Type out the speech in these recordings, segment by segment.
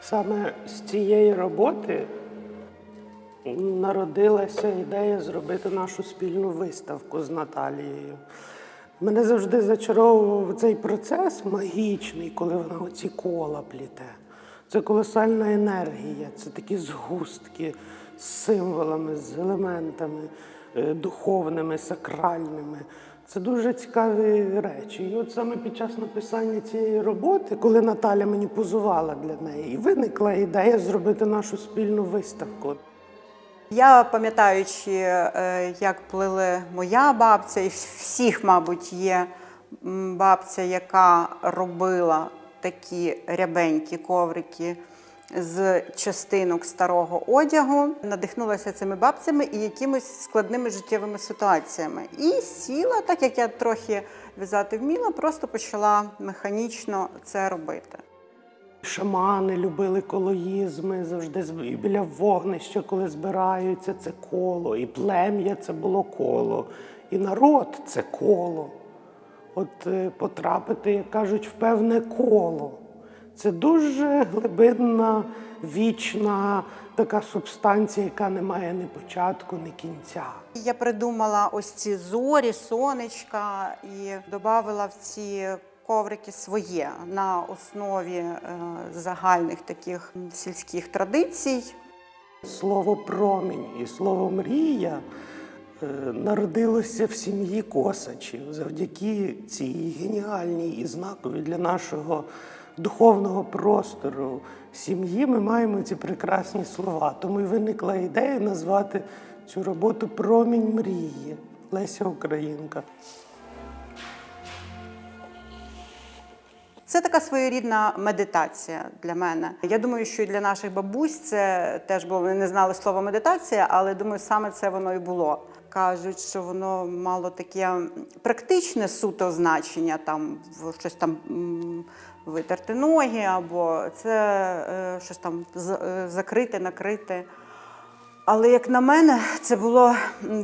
Саме з цієї роботи народилася ідея зробити нашу спільну виставку з Наталією. Мене завжди зачаровував цей процес магічний, коли вона оці кола пліте. Це колосальна енергія, це такі згустки з символами, з елементами духовними, сакральними. Це дуже цікаві речі. І от саме під час написання цієї роботи, коли Наталя мені позувала для неї, виникла ідея зробити нашу спільну виставку. Я пам'ятаючи, е, як плели моя бабця, і всіх, мабуть, є бабця, яка робила такі рябенькі коврики з частинок старого одягу, надихнулася цими бабцями і якимись складними життєвими ситуаціями. І сіла, так як я трохи в'язати вміла, просто почала механічно це робити. Шамани любили колоїзми завжди і біля вогнища, коли збираються, це коло, і плем'я це було коло, і народ це коло. От е, потрапити, як кажуть, в певне коло. Це дуже глибинна, вічна така субстанція, яка не має ні початку, ні кінця. Я придумала ось ці зорі, сонечка і додавала в ці коврики своє на основі е, загальних таких сільських традицій. Слово промінь і слово мрія е, народилося в сім'ї Косачів завдяки цій геніальній і знаковій для нашого духовного простору сім'ї. Ми маємо ці прекрасні слова. Тому і виникла ідея назвати цю роботу Промінь мрії Леся Українка. Це така своєрідна медитація для мене. Я думаю, що і для наших бабусь це теж було. Вони не знали слова медитація, але думаю, саме це воно і було. Кажуть, що воно мало таке практичне суто значення, там щось там витерти ноги, або це е, щось там е, закрити, накрити. Але як на мене, це було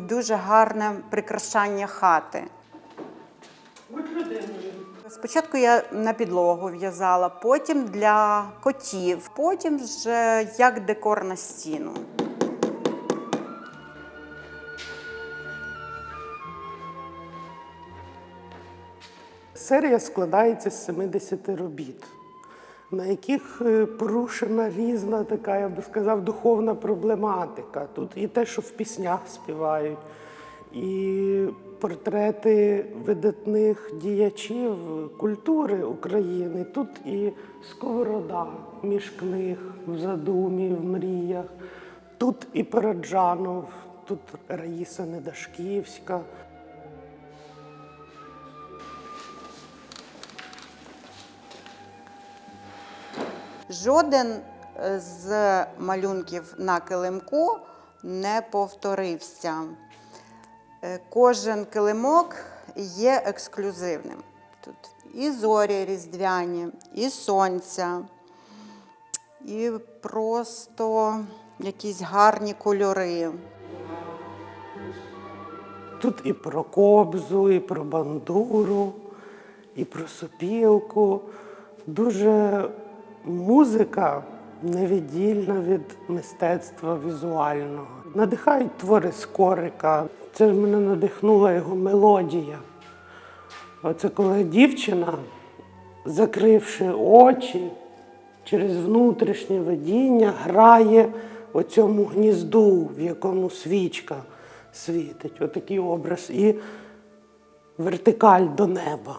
дуже гарне прикрашання хати. Спочатку я на підлогу в'язала, потім для котів, потім вже як декор на стіну. Серія складається з 70 робіт, на яких е, порушена різна така, я би сказав, духовна проблематика. Тут і те, що в піснях співають, і портрети видатних діячів культури України. Тут і сковорода між книг в задумі, в мріях. Тут і Параджанов, тут Раїса Недашківська. Жоден е, з малюнків на килимку не повторився. Е, Кожен килимок є ексклюзивним. Тут і зорі різдвяні, і сонця, і просто якісь гарні кольори. Тут і про кобзу, і про бандуру, і про сопілку. Дуже музика невіддільна від мистецтва візуального. Надихають твори Скорика. Це ж мене надихнула його мелодія. Оце коли дівчина, закривши очі, через внутрішнє видіння грає оцьому гнізду, в якому свічка світить. Отакий образ. І вертикаль до неба.